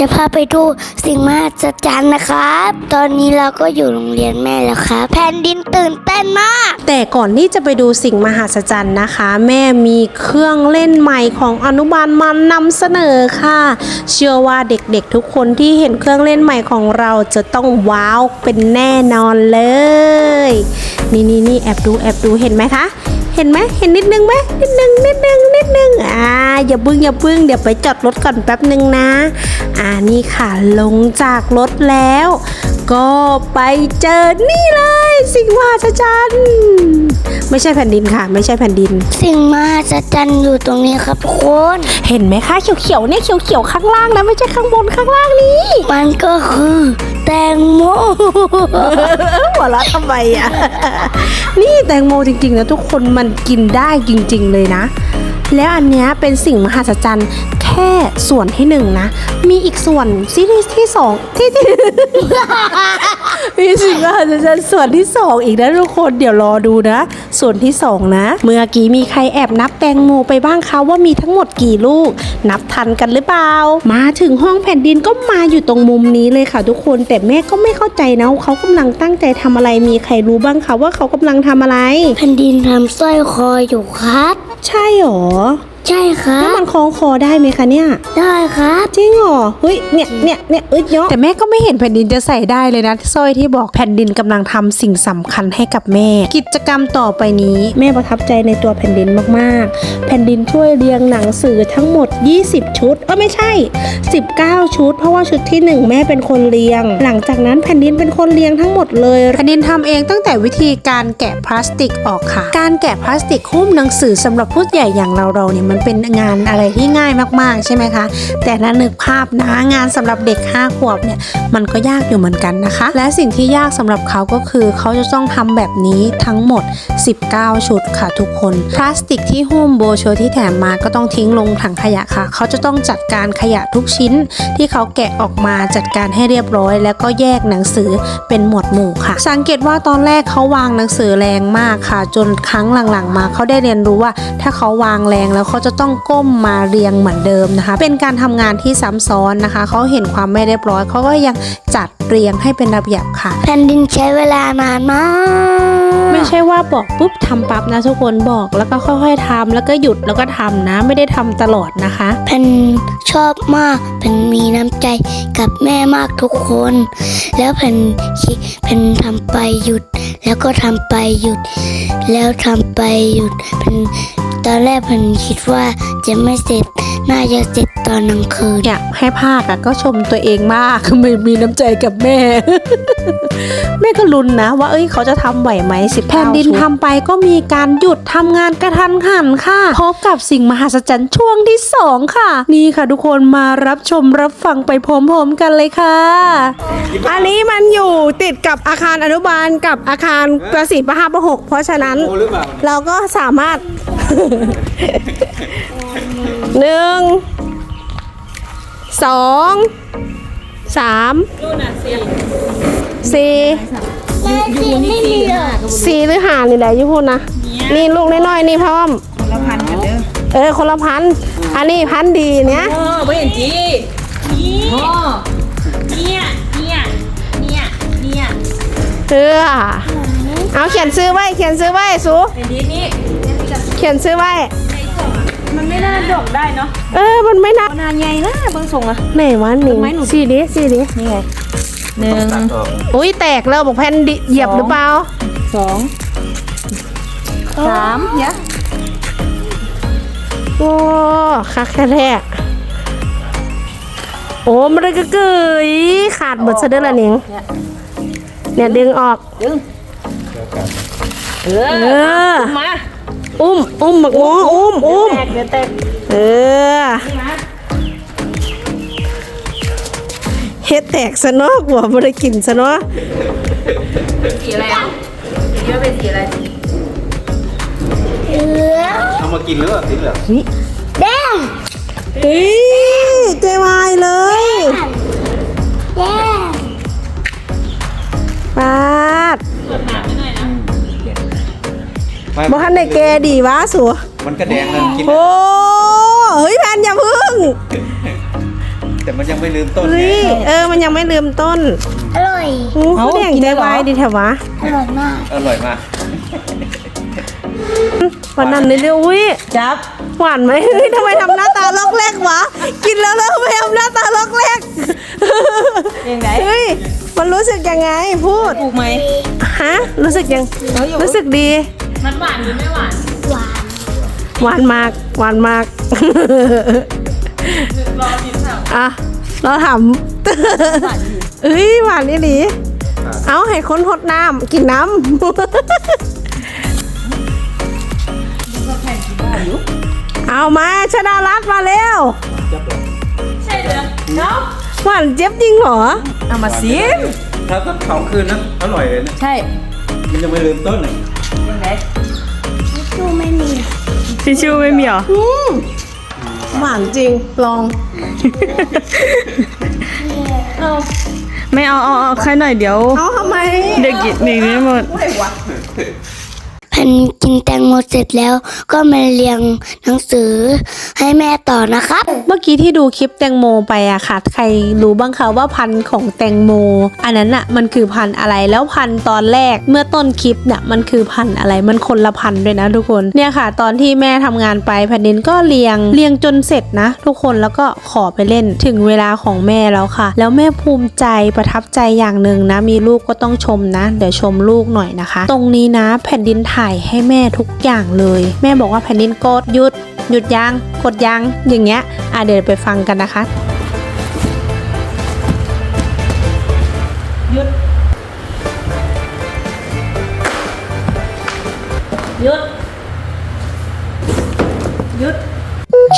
จะพาไปดูสิ่งมหัศจรรย์นะครับ ตอนนี้เราก็อยู่โรงเรียนแม่แล้วครับแผ่นดินตื่นเต้นมาก แต่ก่อนที่จะไปดูสิ่งมหัศจรรย์นะคะ แม่มีเครื่องเล่นใหม่ของอนุบาลมานำเสนอค่ะ เชื่อว่าเด็กๆทุกคนที่เห็นเครื่องเล่นใหม่ของเราจะต้องว้าวเป็นแน่นอนเลย นี่นี่นี่แอบดูแอบดูเห็นไหมคะเห็นไหมเห็นนิดนึงไหมนิดนึงนิดนึงนิดนึงอ่าอย่าบึ้งอย่าบึ้งเดี๋ยวไปจอดรถก่อนแป๊บนึงนะ อ่านี่ค่ะลงจากรถแล้ว ก็ไปเจอนี่เลย สิ่งมหัศจรรย์ไม่ใช่แผ่นดินค่ะ ไม่ใช่แผ่นดิน สิ่งมหัศจรรย์อยู่ตรงนี้ครับทุกคนเห็นไหมคะเขียวๆเนี่ยเขียวๆข้างล่างนะไม่ใช่ข้างบนข้างล่างนี้มันก็คือแตงโมหัวเราะทำไมอะ นี่แตงโมจริงๆนะทุกคนมันกินได้จริง ๆ เลยนะ แล้วอันเนี้ยเป็นสิ่งมหัศจรรย์แค่ส่วนที่หนึ่งนะ มีอีกส่วนซีรีส์ที่สองที่ที่ มีสิ่งมหัศจรรย์ส่วนที่สองอีกนะทุกคนเดี๋ยวรอดูนะ ส่วนที่สองนะ เมื่อกี้มีใครแอบนับแตงโมไปบ้างคะว่ามีทั้งหมดกี่ลูก นับทันกันหรือเปล่า มาถึงห้องแผ่นดินก็มาอยู่ตรงมุมนี้เลยค่ะ ทุกคนแต่แม่ก็ไม่เข้าใจนะว่าเขากำลังตั้งใจทำอะไรมีใครรู้บ้างคะว่าเขากำลังทำอะไร แผ่นดินทำสร้อยคออยู่ครับ ใช่หรอ oh. ใช่ครัแล้วบมันคล้องคอได้ไหมคะเนี่ย ได้ครับ จริงเหรอเฮ้ยเนี่ยเนี่ยเนี่ยเอ้ยเนาะแต่แม่ก็ไม่เห็นแผ่นดินจะใส่ได้เลยนะสร้อยที่บอกแผ่นดินกำลังทำสิ่งสำคัญให้กับแม่ กิจกรรมต่อไปนี้ แม่ประทับใจในตัวแผ่นดินมากๆ แผ่นดินช่วยเรียงหนังสือทั้งหมด 20 ชุดเออไม่ใช่ 19 ชุด เพราะว่าชุดที่1แม่เป็นคนเรียง หลังจากนั้นแผ่นดินเป็นคนเรียงทั้งหมดเลย แผ่นดินทำเองตั้งแต่วิธีการแกะพลาสติกออกค่ะ การแกะพลาสติกหุ้มหนังสือสำหรับผู้ใหญ่อย่างเราเราๆเนี่ยมันเป็นงานอะไรที่ง่ายมากๆ ใช่ไหมคะ แต่ถ้านึกภาพนะงานสำหรับเด็ก 5 ขวบเนี่ยมันก็ยากอยู่เหมือนกันนะคะ และสิ่งที่ยากสำหรับเขาก็คือเขาจะต้องทำแบบนี้ทั้งหมด 19 ชุดค่ะทุกคนพลาสติกที่หุ้มโบโชที่แถมมาก็ต้องทิ้งลงถังขยะค่ะ เขาจะต้องจัดการขยะทุกชิ้น ที่เขาแกะออกมาจัดการให้เรียบร้อย แล้วก็แยกหนังสือเป็นหมวดหมู่ค่ะ สังเกตว่าตอนแรกเขาวางหนังสือแรงมากค่ะ จนครั้งหลังๆ มาเขาได้เรียนรู้ว่า ถ้าเขาวางแรงแล้วเขาจะต้องก้มมาเรียงเหมือนเดิมนะคะ เป็นการทำงานที่ซ้ำซ้อนนะคะ เขาเห็นความไม่เรียบร้อยเขาก็ยังจัดเรียงให้เป็นระเบียบค่ะ แผ่นดินใช้เวลานานมาก ไม่ใช่ว่าบอกปุ๊บทำปั๊บนะทุกคนบอกแล้วก็ค่อยๆทำแล้วก็หยุดแล้วก็ทำนะ ไม่ได้ทำตลอดนะคะแผ่นชอบมากแผ่นมีน้ำใจกับแม่มากทุกคน แล้วแผ่นคิดแผ่นทำไปหยุด แล้วก็ทำไปหยุด แล้วทำไปหยุดแผ่นตอนแรกแผ่นคิดว่าจะไม่เสร็จ น่าจะเสร็จตอนกลางคืนอยากให้ภาคอะก็ชมตัวเองมากไม่มีน้ำใจกับแม่ แม่ก็ลุ้นนะ ว่าเอ้ยเขาจะทำไหวไหมสิแผ่นดินทำไปก็มีการหยุดทำงานกระทันหันค่ะพบกับสิ่งมหัศจรรย์ช่วงที่สองค่ะ นี่ค่ะทุกคนมารับชมรับฟังไปพร้อมๆกันเลยค่ะ อันนี้มันอยู่ติดกับอาคารอนุบาลกับอาคารประสิทธิภาพประหกเพราะฉะนั้นโอ้หรือเปล่าเราก็สามารถ หนึ่งสองสามสี่สี่หรือหานี่แหละยุพูดนะนี่ลูกน้อยๆนี่พร้อม ละพันกันเด้อเออคนละพันอันนี้พันดีเนี้ยเออไม่เห็นจีพ่อเนี่ยเนี่ยเนี่ยเนี่ยเออเอาเขียนซื้อไว้ เขียนซื้อไว้สูเห็นดีนี่เขียนซื้อไว้ มันไม่น่าดกได้เนาะเออ มันไม่น่า นานใหญ่นะเบิ่งส่งอะ ไหนวะหนิงไม้หนู สี่ดิสี่ดินี่ไงหนึ่งตัดออกอุ้ยแตกแล้วบอกแผ่นดิเหยียบหรือเปล่าสองสามเนี่ยโอ้คักแค่แท้โอ้มันเลยก็เกยขาดหมดซะเด้อละหนิงเนี่ยดึงออก ดึงเอเอออ มา อุ้มอุ้มหมักหมออุ้มอุ้มแตกเดี๋ยวแตกเออเฮ็ดแตกซะเนาะกลัวบ่ได้กินซะเนาะสีอะไรอะเยอะเป็นสีอะไรเอามากินหรือเปล่าสีเหลืองแดงเฮ้ยใจวายเลยแดงปาดไม่ บ่ทันได้แกดีวะสัวมันก็แดงเลยกินโอ้เฮ้ยแพนอย่าพึ่ง แต่มันยังไม่ลืมต้นเฮ้ไงยเออ มันยังไม่ลืมต้นอร่อย อู้เขาเรียงใจวายดีแถววะอร่อยมาก อร่อยมากวันนั้นเลยเรียกอุ้ยจับหวานไหมเฮ้ยทำไมทำหน้าตาลอกแรกวะ กินแล้วแล้วทำไมทำหน้าตาลอกแรกยังไงเฮ้ยมันรู้สึกยังไงพูดถูกไหมฮะ รู้สึกยังเอาอยู่รู้สึกดี มันหวานหรือไม่หวาน หวาน หวานมาก หวานมาก รอกินค่ะอะ เราถามเอ้ย หวานนี่หลีเอาให้คนหดน้ำกินน้ำเอามาชนะรัตน์มาเร็ว ใช่เลยเนาะหวานเจี๊ยบจริงเหรอ เอามาซิมถ้าก็สองคืนนะ อร่อยเลยนะ ใช่ มันยังไม่ลืมต้นเลย ยังไงชูไม่มี ทิชชู่ไม่มีเหรอหวานจริง ลองไม่เอาเอาเอาแค่หน่อยเดี๋ยว เอาทำไมเด็กกินหนีไม่หมดแผ่นกินแตงโมเสร็จแล้วก็มาเรียงหนังสือให้แม่ต่อนะครับ เมื่อกี้ที่ดูคลิปแตงโมไปอะค่ะ ใครรู้บ้างคะว่าพันธุ์ของแตงโม อันนั้นอะมันคือพันธุ์อะไรแล้วพันธุ์ตอนแรกเมื่อต้นคลิปเนี่ยมันคือพันธุ์อะไรมันคนละพันธุ์ด้วยนะทุกคนเนี่ยค่ะ ตอนที่แม่ทำงานไปแผ่นดินก็เรียงเรียงจนเสร็จนะ ทุกคนแล้วก็ขอไปเล่นถึงเวลาของแม่แล้วค่ะ แล้วแม่ภูมิใจประทับใจอย่างหนึ่งนะ มีลูกก็ต้องชมนะ เดี๋ยวชมลูกหน่อยนะคะ ตรงนี้นะ แผ่นดินถ่ายให้แม่ทุกอย่างเลย แม่บอกว่าแผ่นดินกดหยุด หยุดยังกดยังอย่างเงี้ยอะเดี๋ยวไปฟังกันนะคะหยุดหยุดหยุด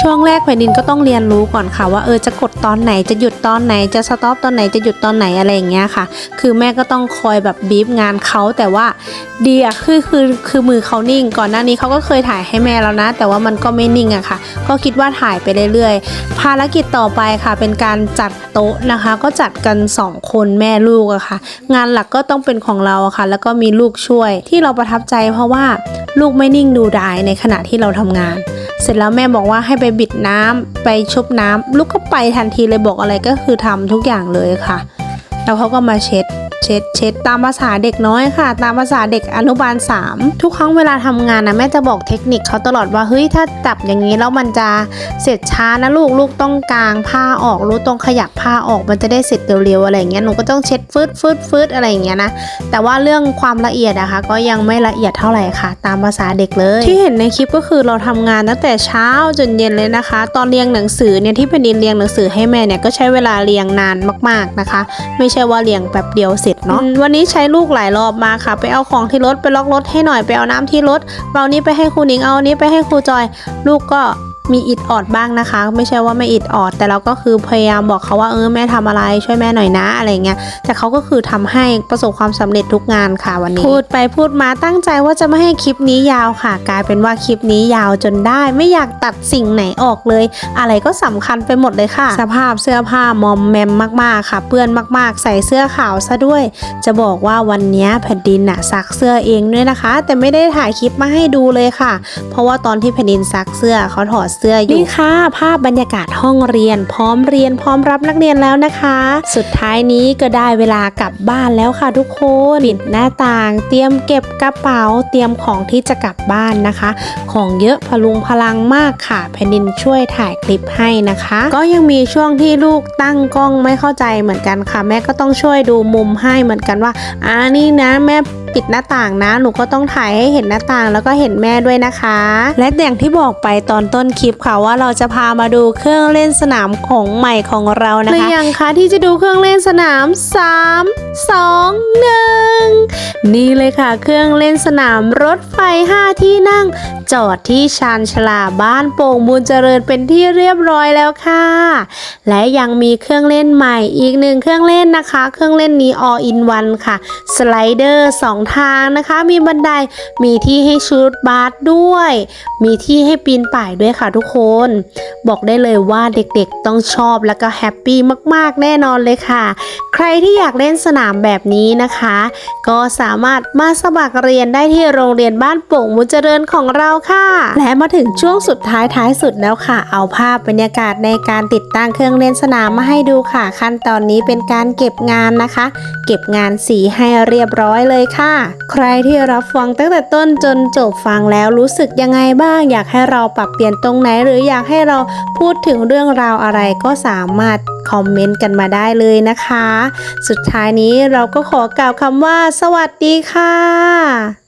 ช่วงแรกแผ่นดินก็ต้องเรียนรู้ก่อนค่ะ ว่าเออจะกดตอนไหนจะหยุดตอนไหนจะสต็อปตอนไหนจะหยุดตอนไหนอะไรอย่างเงี้ยค่ะ คือแม่ก็ต้องคอยแบบบีบงานเขาแต่ว่าดีอะคือคือคือมือเขานิ่ง ก่อนหน้านี้เขาก็เคยถ่ายให้แม่แล้วนะ แต่ว่ามันก็ไม่นิ่งอะค่ะ ก็คิดว่าถ่ายไปเรื่อยๆ ภารกิจต่อไปค่ะเป็นการจัดโต๊ะนะคะ ก็จัดกันสองคนแม่ลูกอะค่ะ งานหลักก็ต้องเป็นของเราอะค่ะ แล้วก็มีลูกช่วยที่เราประทับใจเพราะว่าลูกไม่นิ่งดูดายในขณะที่เราทำงาน เสร็จแล้วแม่บอกว่าให้ไปบิดน้ำไปชุบน้ำลูกก็ไปทันทีเลยบอกอะไรก็คือทำทุกอย่างเลยค่ะ แล้วเขาก็มาเช็ด เช็ดเช็ดตามภาษาเด็กน้อยค่ะ ตามภาษาเด็กอนุบาล 3 ทุกครั้งเวลาทำงานนะแม่จะบอกเทคนิคเขาตลอดว่าเฮ้ยถ้าจับอย่างนี้แล้วมันจะเสร็จช้านะลูกลูกต้องกางผ้าออกลูกต้องขยับผ้าออกมันจะได้เสร็จเร็วๆอะไรเงี้ยหนูก็ต้องเช็ดฟืดฟืดฟืดอะไรอย่างเงี้ยนะแต่ว่าเรื่องความละเอียดอะคะ ก็ยังไม่ละเอียดเท่าไหร่ค่ะ ตามภาษาเด็กเลย ที่เห็นในคลิปก็คือเราทำงานตั้งแต่เช้าจนเย็นเลยนะคะ ตอนเรียงหนังสือเนี่ยที่แผ่นดินเรียงหนังสือให้แม่เนี่ยก็ใช้เวลาเรียงนานมาก ๆนะคะ ไม่ใช่ว่าเรียงแป๊บเดียวเสร็จเนาะวันนี้ใช้ลูกหลายรอบมาค่ะ ไปเอาของที่รถไปล็อกรถให้หน่อยไปเอาน้ำที่รถเบานี้ไปให้ครูหนิงเอาอันนี้ไปให้ครูจอย ลูกก็ มีอิดออดบ้างนะคะ ไม่ใช่ว่าไม่อิดออด แต่เราก็คือพยายามบอกเขาว่าเออแม่ทำอะไรช่วยแม่หน่อยนะอะไรเงี้ยแต่เขาก็คือทำให้ประสบความสำเร็จทุกงานค่ะวันนี้พูดไปพูดมาตั้งใจว่าจะไม่ให้คลิปนี้ยาวค่ะ กลายเป็นว่าคลิปนี้ยาวจนได้ ไม่อยากตัดสิ่งไหนออกเลย อะไรก็สำคัญไปหมดเลยค่ะ สภาพเสื้อผ้ามอมแมมมากๆค่ะ เปื้อนมากๆ ใส่เสื้อขาวซะด้วย จะบอกว่าวันนี้แผ่นดินน่ะซักเสื้อเองด้วยนะคะ แต่ไม่ได้ถ่ายคลิปมาให้ดูเลยค่ะ เพราะว่าตอนที่แผ่นดินซักเสื้อเขาถอดเสื้ออยู่นี่ค่ะ ภาพบรรยากาศห้องเรียน พร้อมเรียนพร้อมรับนักเรียนแล้วนะคะ สุดท้ายนี้ก็ได้เวลากลับบ้านแล้วค่ะทุกคนปิดหน้าต่าง เตรียมเก็บกระเป๋า เตรียมของที่จะกลับบ้านนะคะ ของเยอะพลุงพลังมากค่ะ แผ่นดินช่วยถ่ายคลิปให้นะคะ ก็ยังมีช่วงที่ลูกตั้งกล้องไม่เข้าใจเหมือนกันค่ะ แม่ก็ต้องช่วยดูมุมให้เหมือนกันว่าอ่านี่นะแม่ ปิดหน้าต่างนะ หนูก็ต้องถ่ายให้เห็นหน้าต่างแล้วก็เห็นแม่ด้วยนะคะ และอย่างที่บอกไปตอนต้นคลิปค่ะว่าเราจะพามาดูเครื่องเล่นสนามของใหม่ของเรานะคะหรือยังคะที่จะดูเครื่องเล่นสนาม 3 2 1 นี่เลยค่ะ เครื่องเล่นสนามรถไฟ 5 ที่นั่ง จอดที่ชานชลาบ้านโป่งบุญเจริญเป็นที่เรียบร้อยแล้วค่ะ และยังมีเครื่องเล่นใหม่อีกหนึ่งเครื่องเล่นนะคะ เครื่องเล่นนี้ all in one ค่ะ สไลเดอร์สองทางนะคะ มีบันไดมีที่ให้ชูดบาสด้วย มีที่ให้ปีนป่ายด้วยค่ะทุกคน บอกได้เลยว่าเด็กๆต้องชอบแล้วก็แฮปปี้มากๆแน่นอนเลยค่ะ ใครที่อยากเล่นสนามแบบนี้นะคะ ก็สามารถมาสมัครเรียนได้ที่โรงเรียนบ้านโป่งมุจเจริญของเราค่ะ และมาถึงช่วงสุดท้ายท้ายสุดแล้วค่ะ เอาภาพบรรยากาศในการติดตั้งเครื่องเล่นสนามมาให้ดูค่ะ ขั้นตอนนี้เป็นการเก็บงานนะคะ เก็บงานสีให้เรียบร้อยเลยค่ะใครที่รับฟังตั้งแต่ต้นจนจบฟังแล้วรู้สึกยังไงบ้าง อยากให้เราปรับเปลี่ยนตรงไหน หรืออยากให้เราพูดถึงเรื่องราวอะไรก็สามารถคอมเมนต์กันมาได้เลยนะคะ สุดท้ายนี้เราก็ขอกล่าวคำว่า สวัสดีค่ะ